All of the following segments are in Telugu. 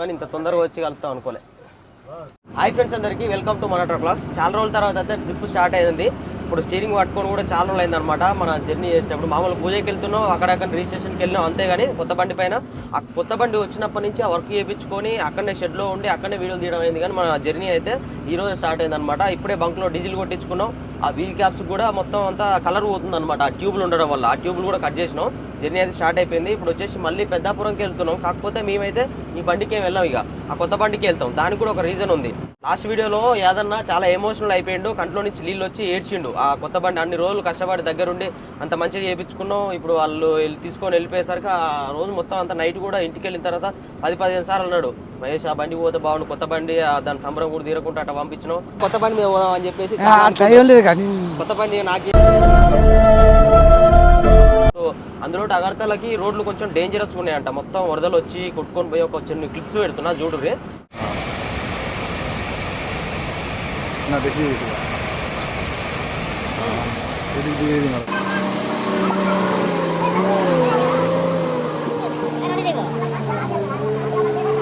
కానీ ఇంత తొందరగా వచ్చి కలుస్తాం అనుకోలే. హాయ్ ఫ్రెండ్స్ అందరికీ వెల్కమ్ టు మన బ్లాగ్స్ చాలా రోజుల తర్వాత అయితే ట్రిప్ స్టార్ట్ అయింది. ఇప్పుడు స్టీరింగ్ పట్టుకొని కూడా చాలా రోజులు అయిందనమాట మన జర్నీ చేసేటప్పుడు. మామూలు పూజకి వెళ్తున్నాం అక్కడక్కడ రిజిస్ట్రేషన్కి వెళ్ళినాం అంతేగాని కొత్త బండి పైన. ఆ కొత్త బండి వచ్చినప్పటి నుంచి ఆ వర్క్ చేయించుకొని అక్కడనే షెడ్లో ఉండి అక్కడనే వీడియోలు తీయడం అయింది. కానీ మన జర్నీ అయితే ఈ రోజు స్టార్ట్ అయిందనమాట ఇప్పుడే బంక్లో డీజిల్ కొట్టించుకున్నాం. ఆ వీల్ క్యాప్స్ కూడా మొత్తం అంతా కలర్ పోతుంది అనమాట ఆ ట్యూబ్లు ఉండడం వల్ల. ఆ ట్యూబ్లు కూడా కట్ చేసినాం. జర్నీ అయితే స్టార్ట్ అయిపోయింది. ఇప్పుడు వచ్చేసి మళ్ళీ పెద్దాపురంకి వెళ్తున్నాం. కాకపోతే మేమైతే ఈ బండికి ఏం వెళ్ళాం ఇక. ఆ కొత్త బండికి వెళ్తాం. దానికి కూడా ఒక రీజన్ ఉంది. లాస్ట్ వీడియోలో యాదన్న చాలా ఎమోషనల్ అయిపోయిండు. కంట్లో నుంచి నీళ్ళు వచ్చి ఏడ్చిండు. ఆ కొత్త బండి అన్ని రోజులు కష్టపడి దగ్గరుండి అంత మంచిగా చేయించుకున్నాం ఇప్పుడు వాళ్ళు వెళ్ళి తీసుకొని వెళ్ళిపోయేసరికి ఆ రోజు మొత్తం అంత నైట్ కూడా ఇంటికి వెళ్ళిన తర్వాత పది పదిహేను సార్లు అన్నాడు. మహేష్ ఆ బండి పోతే బాగుండు. కొత్త బండి ఆ దాని సంబరం కూడా తీరకుండా అట్లా పంపించినాం. కొత్త బండి మీద పోదాం అని చెప్పేసి కొత్త బండి నాకే అందులో అగర్తలకి రోడ్లు కొంచెం డేంజరస్ ఉన్నాయంట. మొత్తం వరదలు వచ్చి కొట్టుకొని పోయి ఒక చిన్న క్లిప్స్ పెడుతున్నా చూడుర్రి.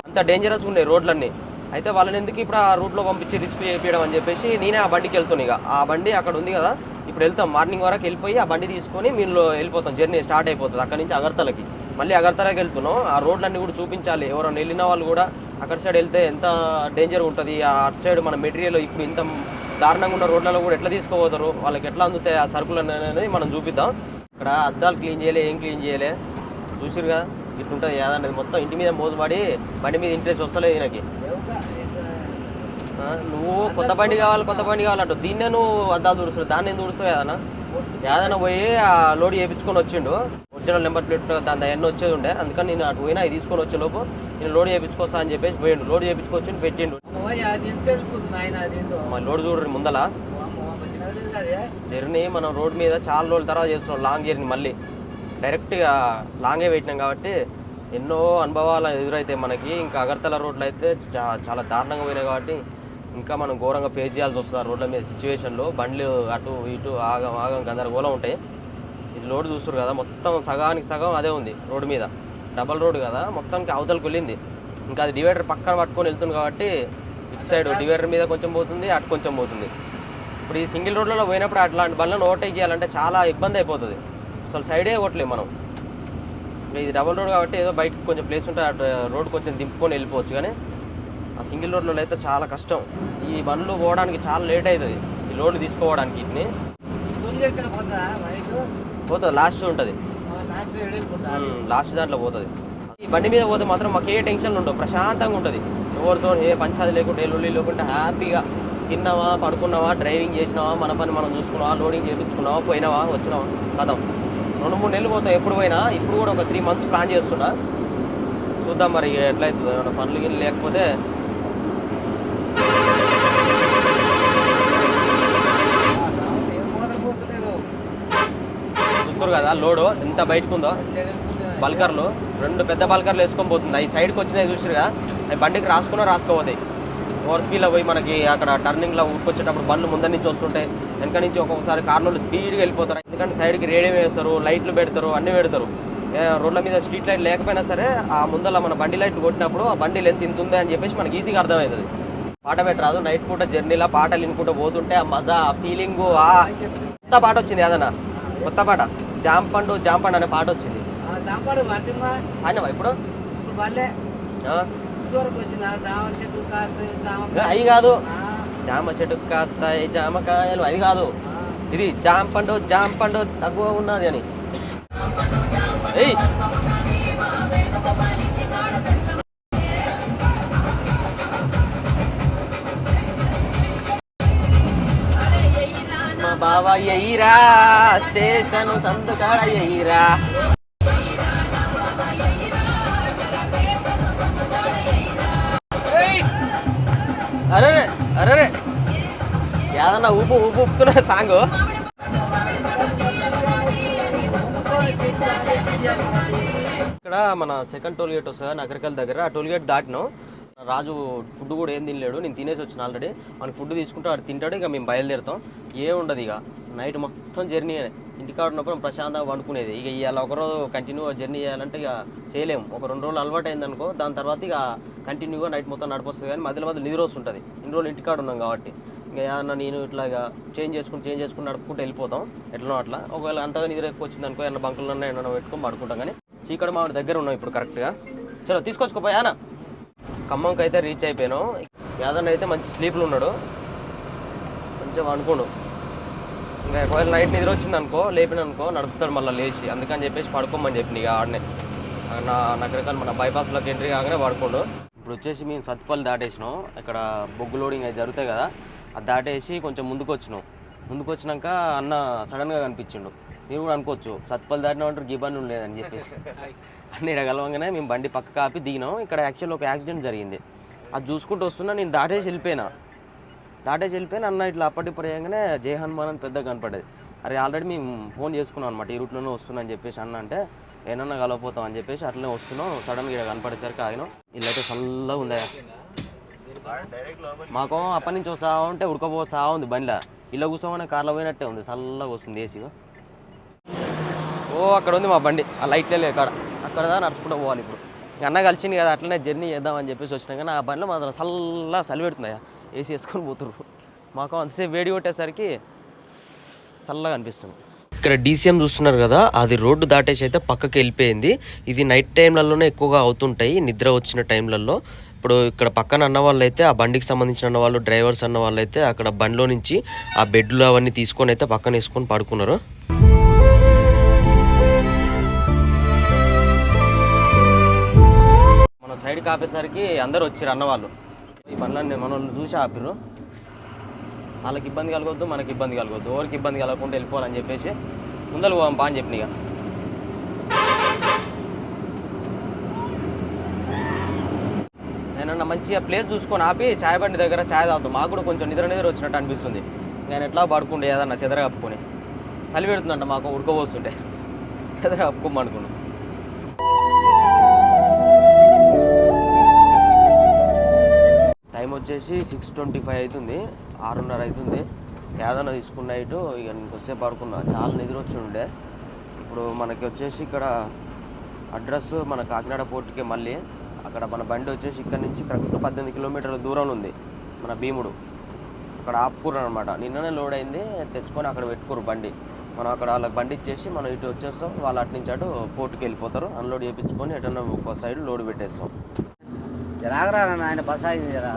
అంత డేంజరస్ ఉన్నాయి రోడ్లన్నీ. అయితే వాళ్ళని ఎందుకు ఇప్పుడు ఆ రూట్లో పంపించి రిస్క్ చేయించడం అని చెప్పేసి నేనే ఆ బండికి వెళ్తాను ఇక. ఆ బండి అక్కడ ఉంది కదా ఇప్పుడు వెళ్తాం. మార్నింగ్ వరకు వెళ్ళిపోయి ఆ బండి తీసుకొని మీరు వెళ్ళిపోతాం. జర్నీ స్టార్ట్ అయిపోతుంది. అక్కడ నుంచి అగర్తలకి. మళ్ళీ అగర్తలకి వెళ్తున్నాం. ఆ రోడ్లన్నీ కూడా చూపించాలి. ఎవరైనా వెళ్ళిన వాళ్ళు కూడా అక్కడ సైడ్ వెళ్తే ఎంత డేంజర్ ఉంటుంది? ఆ అటు సైడ్ మన మెటీరియల్ ఇప్పుడు ఇంత దారుణంగా ఉన్న రోడ్లలో కూడా ఎట్లా తీసుకోపోతారు? వాళ్ళకి ఎట్లా అందుతాయి? ఆ సరుకులు అనేది మనం చూపిద్దాం. ఇక్కడ అద్దాలు క్లీన్ చేయలే ఏం క్లీన్ చేయలే. చూసిరుగా ఇట్లుంటుంది. ఏదన్నది మొత్తం ఇంటి మీద మోసపడి బండి మీద ఇంట్రెస్ట్ వస్తలేదు ఈయనకి. నువ్వు కొత్త బండి కావాలి కొత్త బండి కావాలంటూ దీన్నే నువ్వు అద్దాలు తుడుస్తావు దాన్ని ఎందుకు తుడుస్తావు ఏదన్నా? ఏదైనా పోయి ఆ లోడ్ చేయించుకొని వచ్చిండు. ఒరిజినల్ నెంబర్ ప్లేట్ దాని అవన్నీ వచ్చేది ఉండే. అందుకని నేను అటు పోయినా ఇది తీసుకొని వచ్చే లోపు నేను లోడ్ చేయించుకొస్తా అని చెప్పేసి పోయిండు. లోడ్ చేయించుకొచ్చి పెట్టిండు. మా లోడ్ చూడండి ముందల. జర్నీ మనం రోడ్ మీద చాలా రోజుల తర్వాత చేస్తున్నాం లాంగ్ జర్నీ మళ్ళీ. డైరెక్ట్గా లాంగే పెట్టినాం కాబట్టి ఎన్నో అనుభవాలు ఎదురైతాయి మనకి. ఇంకా అగర్తల రోడ్లు అయితే చాలా దారుణంగా పోయినాయి కాబట్టి ఇంకా మనం ఘోరంగా ఫేస్ చేయాల్సి వస్తుంది ఆ రోడ్ల మీద సిచ్యువేషన్లో బండ్లు అటు ఇటు ఆగం ఆగం గందరగోళం ఉంటాయి. ఇది లోడ్ చూస్తారు కదా మొత్తం సగానికి సగం అదే ఉంది రోడ్డు మీద. డబల్ రోడ్ కదా మొత్తానికి అవతలకు వెళ్ళింది. ఇంకా అది డివైడర్ పక్కన పట్టుకొని వెళ్తుంది కాబట్టి ఇటు సైడ్ డివైడర్ మీద కొంచెం పోతుంది అటు కొంచెం పోతుంది. ఇప్పుడు ఈ సింగిల్ రోడ్లలో పోయినప్పుడు అట్లాంటి బండ్లను ఓవర్టేక్ చేయాలంటే చాలా ఇబ్బంది అయిపోతుంది. అసలు సైడే కొట్టలేము మనం. ఇది డబల్ రోడ్ కాబట్టి ఏదో బయటకు కొంచెం ప్లేస్ ఉంటే అటు రోడ్ కొంచెం దింపుకొని వెళ్ళిపోవచ్చు కానీ ఆ సింగిల్ రోడ్లో అయితే చాలా కష్టం. ఈ బండ్లు పోవడానికి చాలా లేట్ అవుతుంది ఈ లోడ్లు తీసుకోవడానికి వీటిని పోతుంది లాస్ట్ ఉంటుంది. లాస్ట్ దాంట్లో పోతుంది. ఈ బండి మీద పోతే మాత్రం మాకు ఏ టెన్షన్ ఉండవు. ప్రశాంతంగా ఉంటుంది. ఎవరితో ఏ పంచాది లేకుండా ఏ లొల్లి లేకుండా హ్యాపీగా తిన్నావా పడుకున్నావా డ్రైవింగ్ చేసినావా మన పని మనం చూసుకున్నావా లోడింగ్ చేయించుకున్నావా పోయినావా వచ్చినావా కథం. రెండు మూడు నెలలు పోతాం ఎప్పుడు పోయినా ఇప్పుడు కూడా ఒక త్రీ మంత్స్ ప్లాన్ చేస్తున్నా. చూద్దాం మరి ఎట్లయితుందో పనులు గిన్నె లేకపోతే చూస్తారు కదా లోడు ఎంత బయటకు ఉందో బల్కర్లు రెండు పెద్ద బల్కర్లు వేసుకొని పోతుంది. అవి సైడ్కి వచ్చినాయి చూసారు కదా అవి బండికి రాసుకున్నా రాసుకోపోతాయి ఓవర్ స్పీడ్లో పోయి మనకి అక్కడ టర్నింగ్లో ఊరుకొచ్చేటప్పుడు బండ్లు ముందర నుంచి వస్తుంటాయి వెనక నుంచి ఒక్కొక్కసారి కార్నర్లు స్పీడ్గా వెళ్ళిపోతారు. ఎందుకంటే సైడ్కి రేడియం వేస్తారు లైట్లు పెడతారు అన్నీ పెడతారు. రోడ్ల మీద స్ట్రీట్ లైట్ లేకపోయినా సరే ఆ ముందర మన బండి లైట్ కొట్టినప్పుడు ఆ బండి లెంత్ ఇంత ఉంది అని చెప్పేసి మనకి ఈజీగా అర్థమవుతుంది. పాట పెట్టరాదు నైట్ పూట జర్నీలో పాటలు వినుకుంటూ పోతుంటే ఆ మజా ఆ ఫీలింగ్ ఆ కొత్త పాట వచ్చింది ఏదన్నా? కొత్త పాట? జామ్ పండు జామ్ పండు అనే పాట వచ్చింది. అయినవా ఇప్పుడు? అవి కాదు. జామ చెట్టు కాస్తాయి జామకాయలు అది కాదు. ఇది జామ పండు జామ పండు తక్కువ ఉన్నది అని. ఏయ్! బావ ఎయిరా స్టేషన్ సందుకాడ ఎయిరా అరే అరే ఏదన్నా ఊపు ఊపు ఊపుతున్న సాంగ్. ఇక్కడ మన సెకండ్ టోల్ గేట్ వస్తుంది నగరికల్ దగ్గర. ఆ టోల్ గేట్ దాటినాం. రాజు ఫుడ్ కూడా ఏం తినలేడు నేను తినేసి వచ్చిన ఆల్రెడీ మనకి ఫుడ్ తీసుకుంటే వాడు తింటాడు ఇక మేము బయలుదేరుతాం. ఏ ఉండదు ఇక. నైట్ మొత్తం జర్నీ ఇంటికాడ ఉన్నప్పుడు ప్రశాంతంగా పండుకునేది ఇక ఇవాళ ఒకరోజు కంటిన్యూగా జర్నీ చేయాలంటే ఇక చేయలేము ఒక రెండు రోజులు అలవాటు అయిందనుకో దాని తర్వాత ఇక కంటిన్యూగా నైట్ మొత్తం నడిపొస్తుంది కానీ మధ్యలో మధ్యలో నిద్ర వస్తుంటుంది. ఇన్ని రోజులు ఇంటికాడ ఉన్నాం కాబట్టి. ఇంకా ఏమన్నా నేను ఇట్లా ఇక చేంజ్ చేసుకుని చేంజ్ చేసుకుని నడుపుకుంటూ వెళ్ళిపోతాం. ఎట్లనో అట్లా. ఒకవేళ అంతగా నిద్ర ఎక్కువ వచ్చింది అనుకో ఏమన్నా బంకులు ఉన్నా ఏమన్నా పెట్టుకొని పడుకుంటాం కానీ చీకటి మా దగ్గర ఉన్నాం ఇప్పుడు కరెక్ట్గా చలో తీసుకొచ్చుకోపోయానా ఖమ్మంకి అయితే రీచ్ అయిపోయాను. యాదన్న అయితే మంచి స్లీప్లు ఉన్నాడు. మంచిగా అనుకోండు ఇంకా ఒకవేళ నైట్ నిద్ర వచ్చింది అనుకో లేపిన అనుకో నడుపుతాడు మళ్ళీ లేచి. అందుకని చెప్పేసి పడుకోమని చెప్పి ఇక ఆడనే. నా నగరకాల మన బైపాస్లోకి ఎంట్రీ కాగానే పడుకోండు. ఇప్పుడు వచ్చేసి మేము సత్పల్లి దాటేసినాం. ఇక్కడ బొగ్గు లోడింగ్ అవి జరుగుతాయి కదా అది దాటేసి కొంచెం ముందుకు వచ్చినాం. ముందుకు వచ్చినాక అన్న సడన్గా కనిపించిండు. మీరు కూడా అనుకోవచ్చు సత్పల్లి దాటినా అంటారు గిబ్బంది ఉండేదని చెప్పేసి. అన్ని ఇక్కడ కలవంగానే మేము బండి పక్క కాపి దిగినాం. ఇక్కడ యాక్చువల్ ఒక యాక్సిడెంట్ జరిగింది. అది చూసుకుంటూ వస్తున్నా నేను దాటేసి వెళ్ళిపోయినా. దాటేసి వెళ్ళిపోయి అన్న ఇట్లా అప్పటి పడేయంగానే జయ హనుమాన్ అని పెద్దగా కనపడేది అరే ఆల్రెడీ మేము ఫోన్ చేసుకున్నాం అనమాట ఈ రూట్లోనే వస్తున్నా అని చెప్పేసి అన్న అంటే ఏమన్నా కలవపోతాం అని చెప్పేసి అట్లనే వస్తున్నాం. సడన్గా ఇక్కడ కనపడేసరికి ఆయన ఇల్లైతే చల్లగా ఉందా మాకు అప్పటి నుంచి వస్తా ఉంటే ఉడకపోస్తా ఉంది బండిలో. ఇలా కూర్చోమని కార్లో పోయినట్టే ఉంది. చల్లగా వస్తుంది ఏసీగా ఓ అక్కడ ఉంది మా బండి. ఆ లైట్లే లేదు అక్కడ అక్కడ దా నడుచుకుంటూ పోవాలి ఇప్పుడు. అన్న కలిసింది కదా అట్లనే జర్నీ చేద్దామని చెప్పేసి వచ్చినా కానీ ఆ బండిలో మాత్రం చల్లగా చలి పెడుతుందయ్యా ఏసీ వేసుకొని పోతుర్రు. మాకు అంతసేపు వేడి కొట్టేసరికి చల్లగా అనిపిస్తుంది. ఇక్కడ డీసీఎం చూస్తున్నారు కదా అది రోడ్డు దాటేసి అయితే పక్కకి వెళ్ళిపోయింది. ఇది నైట్ టైంలలోనే ఎక్కువగా అవుతుంటాయి నిద్ర వచ్చిన టైంలలో ఇప్పుడు ఇక్కడ పక్కన అన్న వాళ్ళు అయితే ఆ బండికి సంబంధించిన అన్న వాళ్ళు డ్రైవర్స్ అన్న వాళ్ళు అయితే అక్కడ బండిలో నుంచి ఆ బెడ్లు అవన్నీ తీసుకొని అయితే పక్కన వేసుకొని పడుకున్నారు. మన సైడ్కి ఆపేసరికి అందరు వచ్చారు అన్నవాళ్ళు ఈ పనులన్నీ మన వాళ్ళు చూసి ఆపిరు వాళ్ళకి ఇబ్బంది కలగొద్దు మనకి ఇబ్బంది కలగొద్దు. ఎవరికి ఇబ్బంది కలగకుండా వెళ్ళిపోవాలని చెప్పేసి ముందర పోదాం బా అని చెప్పిన ఇక. నేనన్నా మంచిగా ప్లేస్ చూసుకొని ఆపి చాయ్ బండి దగ్గర చాయ్ తాగుతాం. మాకు కూడా కొంచెం నిద్ర నిద్ర వచ్చినట్టు అనిపిస్తుంది. నేను ఎట్లా పడుకుంటే ఏదన్నా చెదర కప్పుకొని. చలి పెడుతుందంట మాకు ఉడకబోస్తుంటే. చెదర కప్పుకోమనుకున్నాం. టైం వచ్చేసి సిక్స్ ట్వంటీ ఫైవ్ అవుతుంది ఆరున్నర అవుతుంది ఏదైనా తీసుకున్న ఇటు ఇక నేను కొద్దిసేపు పడుకున్నా చాలా నిద్ర వచ్చి ఉండే ఇప్పుడు మనకి వచ్చేసి ఇక్కడ అడ్రస్ మన కాకినాడ పోర్టుకే మళ్ళీ. అక్కడ మన బండి వచ్చేసి ఇక్కడ నుంచి కరెక్ట్ పద్దెనిమిది కిలోమీటర్ల దూరంలో ఉంది. మన భీముడు. అక్కడ ఆపుకుర్రు అనమాట నిన్ననే లోడ్ అయింది. తెచ్చుకొని అక్కడ పెట్టుకోరు బండి. మనం అక్కడ వాళ్ళకి బండి ఇచ్చేసి మనం ఇటు వచ్చేస్తాం. వాళ్ళు అటు నుంచి అటు పోర్టుకి వెళ్ళిపోతారు. అన్లోడ్ చేయించుకొని ఎటన్నా ఒక సైడ్ లోడ్ పెట్టేస్తాం. జరాగరా ఆయన బస్ అయింది జరా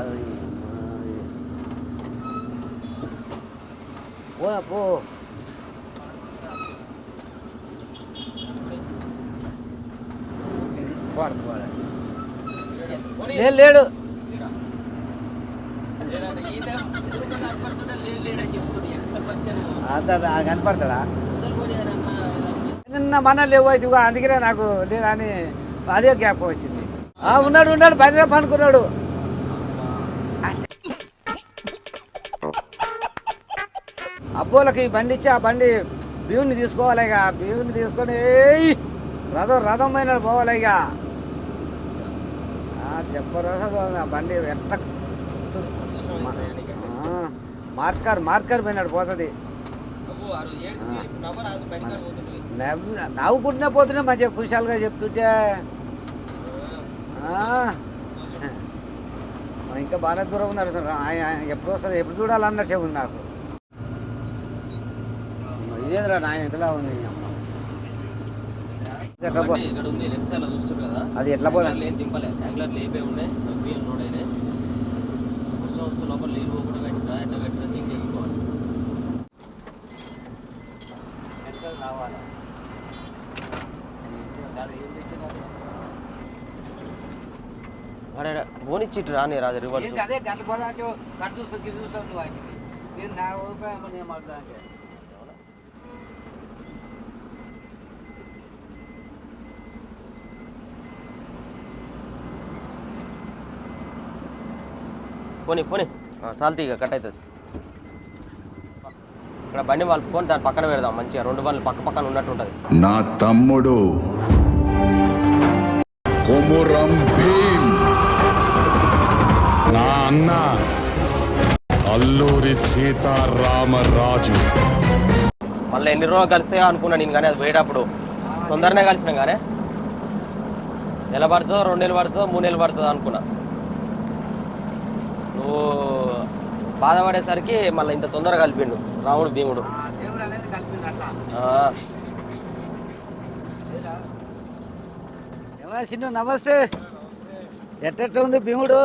పో. పో పోడు, లేడు. అంత కనపడతాడా? నిన్న మన లేవు అయితే అందుకనే నాకు లేదని అదే గ్యాప్ వచ్చింది. ఉన్నాడు ఉన్నాడు బండిలో పనుకున్నాడు అబ్బోలకి ఈ బండి ఇచ్చి ఆ బండి బియ్యుని తీసుకోవాలి ఇక. బియ్యుని తీసుకొని ఏయ్ రథం రథం పోయినాడు పోవాలి ఇక. చెప్పరు ఆ బండి ఎంత మార్కర్ మార్కర్ పోయినాడు పోతుంది. నవ్వుకుంటున్నా నవ్వుకుంటూనే పోతున్నా మంచిగా కుశాలుగా చెప్తుంటే. ఇంకా బాగా దూరం ఉన్నారు అసలు ఆయన ఎప్పుడు వస్తుంది ఎప్పుడు చూడాలన్నట్టే ఉంది నాకు. ఇదేంద్రా నాయన ఎంతలా ఉంది. ఎట్లా పో బండి ఇక్కడ ఉంది లెఫ్ట్ సైడ్లో చూస్తారు కదా. అది ఎట్లా పోదా లేని దింపలే యాంగ్లర్ లేపే ఉండే సగ్గులు లోడ్ అయినాయి. వర్షం వస్తే లోపల నీళ్ళు పోకుండా అరే బోనిచ్చిట్టు రాని రాదు రివర్స్ అదే గంట పోదా అంటే గంట చూస్తూ గిరి చూస్తావు నువ్వు ఆయనకి నేను నా అభిప్రాయం నేను మాట్లాడా అంటే పోనీ. పోనీ సాల్తీ ఇక కట్ అవుతుంది. ఇక్కడ బండి వాళ్ళు పోని దాని పక్కన పెడదాం మంచిగా రెండు బండ్లు పక్క పక్కన ఉన్నట్టు ఉంటుంది. నా తమ్ముడు అన్న. అల్లూరి సీతారామరాజు. మళ్ళీ ఎన్ని రోజులు కలిసే అనుకున్నా నేను కానీ అది పోయేటప్పుడు. తొందరనే కలిసినాం కానీ. నెల పడుతుందో రెండు నెలలు పడుతుందో మూడు నెలలు పడుతుందో అనుకున్నా. నువ్వు బాధపడేసరికి మళ్ళీ ఇంత తొందరగా కలిపిండు రాముడు భీముడు. నమస్తే. ఎట్టెట్ట ఉంది భీముడు?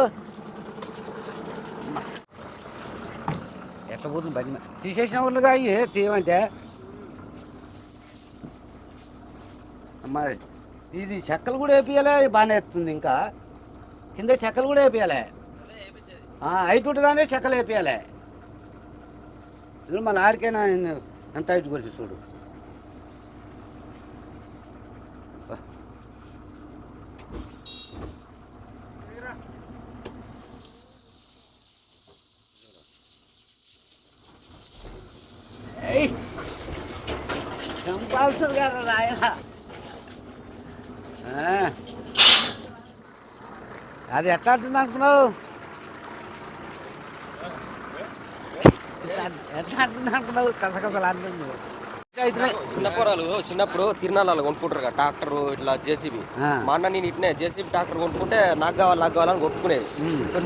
పోతుంది బండి తీసేసిన వాళ్ళుగా అయ్యి తీయమంటే మరి ఇది చెక్కలు కూడా వేపియాలే బాగానే ఎత్తుంది ఇంకా. కింద చెక్కలు కూడా వేపియాలే హైట్ ఉంటుందానే చెక్కలు వేపియాలే మన ఆడికైనా నేను ఎంత హైట్ కొలిసి చూడు ఏయ్ చంపాల్సింది కదా నాయన ఆ. అది ఎట్లా అంటుంది అనుకున్నావు? ఎట్లా- అంటుంది అనుకున్నావు? కసకసలు అంటుంది. అయితే చిన్న పోరాలు చిన్నప్పుడు తిరునాళ్ళు కొనుక్కుంటారు కదా ట్రాక్టర్ ఇట్లా జేసీబీ. మా అన్న నేను ఇట్నే జేసీబీ ట్రాక్టర్ కొనుక్కుంటే నాకు కావాలి నాకు కావాలని కొట్టుకునేది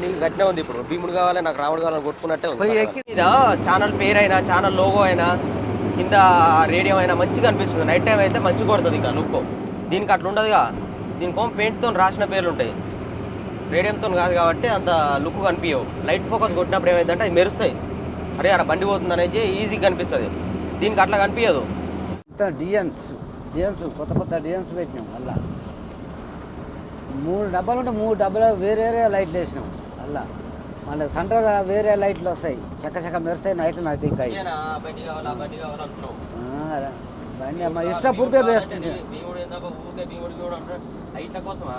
నీకు గట్టినే ఉంది ఇప్పుడు. భీముడు కావాలి నాకు రాముడు కావాలని కొట్టుకున్నట్టే ఉంది ఛానల్ పేరు అయినా ఛానల్ లోగో అయినా కింద రేడియో అయినా మంచిగా అనిపిస్తుంది. నైట్ టైం అయితే మంచిగా కొడుతుంది ఇంకా లుక్. దీనికి అట్లా ఉండదుగా. దీనికో పెయింట్తో రాసిన పేర్లు ఉంటాయి. రేడియంతో కాదు కాబట్టి అంత లుక్ కనిపించవు. లైట్ ఫోకస్ కొట్టినప్పుడు ఏమైందంటే అది మెరుస్తాయి. అరే ఆడ బండి పోతుంది అనేది ఈజీగా కనిపిస్తుంది. దీనికి అట్లా కనిపించదు. డిఎన్స్ డిఎన్స్ కొత్త కొత్త డిఎన్స్ పెట్టినాం మళ్ళా మూడు డబ్బాలు ఉంటే మూడు డబ్బాలు వేరే వేరే లైట్లు వేసినాం మళ్ళా మళ్ళీ సెంటర్ వేరే లైట్లు వస్తాయి. చక్క చక్క మెరుస్తాయి నైట్ నాకు ఇంకా. బండి అమ్మ ఇష్టపూర్తిగా వేస్తుంది భీముడు ఏందబ్బా ఊరికే భీముడు భీముడు అంటాడు హైట్ల కోసమా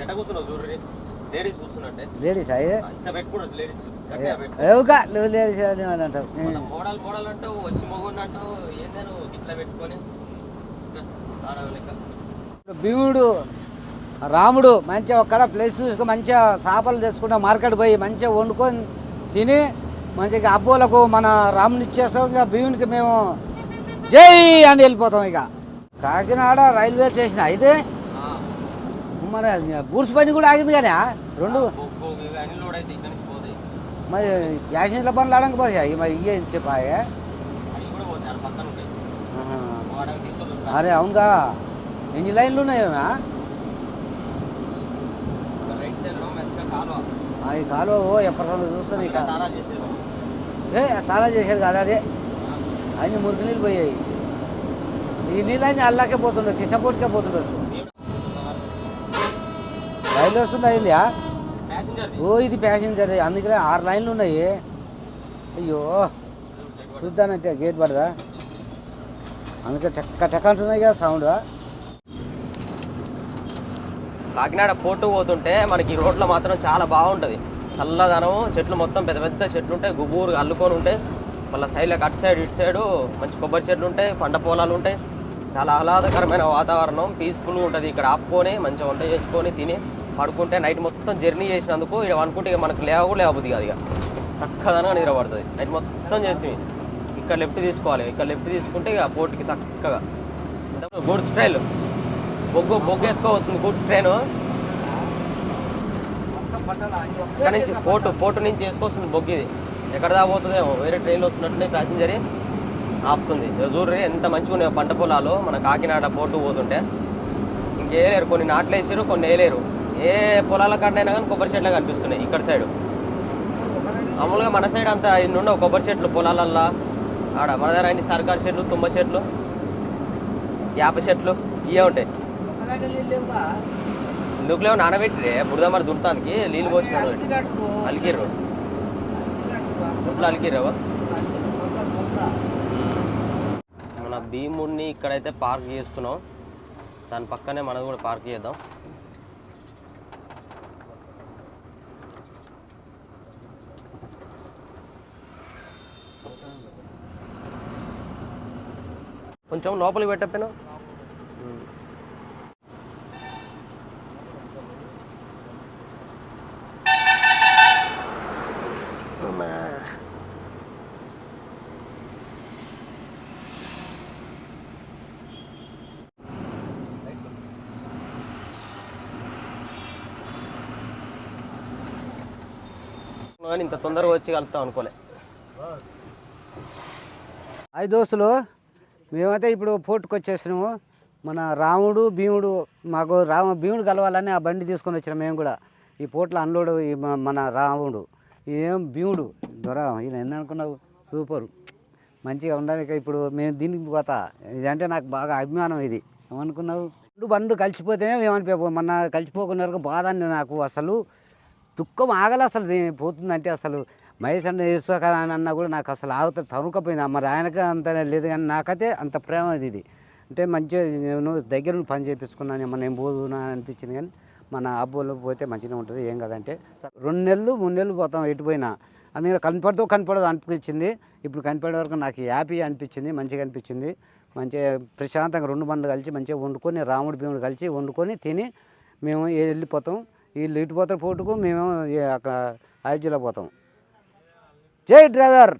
ఎట్ట కూర్చున్నావు చూడండి లేడీస్ కూర్చున్నట్టే లేడీస్ అయ్యే ఇట్లా పెట్టుకున్నట్టు లేడీస్ గట్టిగా పెట్టు ఏవుగా నువ్వు లేడీస్ అని అంటావు. మళ్ళా మోడల్ మోడల్ అంటావు వచ్చి మొగుడు అంటావు ఏందే నువ్వు ఇట్లా పెట్టుకొని? ఇట్లా ఆడవాళ్ళ లెక్క. భీముడు రాముడు మంచిగా ఒక్కడ ప్లేస్ చూసుకొని మంచిగా చేపలు తెచ్చుకుంటా మార్కెట్ పోయి మంచిగా వండుకొని తిని మంచిగా అబ్బోలకు మన రాముని ఇచ్చేస్తాం ఇక భీమునికి మేము జై అని వెళ్ళిపోతాం ఇక. కాకినాడ రైల్వే స్టేషన్ అయితే మరి గూడ్స్ పని కూడా ఆగింది కానీ రెండు లోడ్ అయితే ఇక్కడి నుంచి పోతాయి. మరి పనులు మరి ఇయ్యే చెప్పాయే? అరే అవునుగా. ఎన్ని లైన్లు ఉన్నాయేమా కాలువ. ఈ కాలువ ఓ ఎప్పటికన్నా చూస్తాను ఇక. ఏ స్నానం చేసేది కాదు అదే. అన్ని మురికి నీళ్ళు పోయాయి. ఈ నీళ్ళు అన్ని అల్లాకే పోతుండదు కిష్టపోటుకే పోతుండొచ్చు రైలు వస్తుంది అయింది? ఓ ఇది ప్యాసింజర్ అందుకనే ఆరు లైన్లు ఉన్నాయి. అయ్యో చూద్దానంటే గేట్ పడదా? అందుకే టక్క టక్క అంటున్నాయి కదా సౌండ్ కాకినాడ పోర్టు పోతుంటే మనకి రోడ్లో మాత్రం చాలా బాగుంటుంది. చల్లదనం చెట్లు మొత్తం పెద్ద పెద్ద చెట్లు ఉంటాయి. గుబూరు అల్లుకొని ఉంటాయి. మళ్ళీ సైడ్లకు అటు సైడ్ ఇటు సైడు మంచి కొబ్బరి చెట్లు ఉంటాయి పంట పొలాలు ఉంటాయి. చాలా ఆహ్లాదకరమైన వాతావరణం పీస్ఫుల్గా ఉంటుంది. ఇక్కడ ఆపుకొని మంచిగా వంట చేసుకొని తిని. పడుకుంటే నైట్ మొత్తం జర్నీ చేసినందుకు ఇక అనుకుంటే ఇక మనకు లేవు లేకపోతే లేవబుద్ది కాదు ఇక. చక్కదనంగా నిద్రపడుతుంది. నైట్ మొత్తం చేసి ఇక్కడ లెఫ్ట్ తీసుకోవాలి. ఇక్కడ లెఫ్ట్ తీసుకుంటే ఇక పోర్టుకి చక్కగా. గూడ్స్ ట్రైన్ బొగ్గు బొగ్గు వేసుకోవస్తుంది గుడ్స్ ట్రైన్ ఇక్కడ నుంచి పోర్టు పోర్టు నుంచి వేసుకొస్తుంది బొగ్గు ఇది. ఎక్కడ దాకా పోతుందేమో. వేరే ట్రైన్లో వస్తున్నట్టు ప్యాసింజర్ ఆపుతుంది. ఇదిగో ఎంత మంచిగా ఉన్నాయో పంట పొలాలు. మన కాకినాడ పోర్టు పోతుంటే. ఇంకేలేరు కొన్ని నాట్లు వేసారు కొన్ని వేయలేరు. ఏ పొలాల కాడైనా కానీ కొబ్బరి చెట్లు కనిపిస్తున్నాయి ఇక్కడ సైడ్. మామూలుగా మన సైడ్ అంతా ఇన్ని ఉండవు కొబ్బరి చెట్లు పొలాలల్లా. ఆడ మన దగ్గర అన్ని సర్కారు చెట్లు తుమ్మ చెట్లు యాప చెట్లు ఇవే ఉంటాయి. ఎందుకులేవు నానబెట్టిరే బుడద మరి దుడతానికి నీళ్ళు పోసినాడు అలికిర్రు. గుడ్లు అలికిర్రావా? మన భీముడిని ఇక్కడైతే పార్క్ చేస్తున్నాం. దాని పక్కనే మనది కూడా పార్క్ చేద్దాం. కొంచెం లోపలికి పెట్టకపోయినా? ఇంత తొందరగా వచ్చి కలుస్తాం అనుకోలే. హాయ్ దోస్తులు. మేమైతే ఇప్పుడు పోర్టుకు వచ్చేసినాము. మన రాముడు భీముడు మాకు రామ భీముడు కలవాలని ఆ బండి తీసుకొని వచ్చిన మేము కూడా. ఈ పోట్లో అన్లోడు ఈ మన రాముడు. ఇదేం భీముడు? దొర ఈయన ఎన్ని అనుకున్నావు? సూపర్. మంచిగా ఉండడానికి ఇప్పుడు మేము దీనికి పోతా. ఇదంటే నాకు బాగా అభిమానం ఇది. ఏమనుకున్నావు? బండు బండు కలిసిపోతేనే ఏమనిపో మన కలిసిపోకుండా బాధ నాకు అసలు దుఃఖం ఆగల అసలు పోతుందంటే అసలు మహేష్ అన్న వేసుకోక అని అన్నా కూడా నాకు అసలు ఆగుతా తరుకపోయింది మరి ఆయనకి అంత లేదు కానీ నాకైతే అంత ప్రేమ ఇది ఇది. అంటే మంచిగా నేను దగ్గర పని చేపించుకున్నాను. ఏమన్నా నేను పోదునా అనిపించింది కానీ మన అబ్బోలో పోతే మంచిగా ఉంటుంది. ఏం కదంటే రెండు నెలలు మూడు నెలలు పోతాం ఎటు పోయినా. అందుకని కనపడదో కనపడదు అనిపించింది. ఇప్పుడు కనపడే వరకు నాకు హ్యాపీ అనిపించింది మంచిగా అనిపించింది. మంచిగా ప్రశాంతంగా రెండు బండ్లు కలిసి మంచిగా వండుకొని రాముడు భీముడు కలిసి వండుకొని తిని మేము వెళ్ళిపోతాం. వీళ్ళు ఇటు పోతారు పోటుకు మేము ఈ అక్కడ అయోధ్యలో పోతాం. జై డ్రైవర్.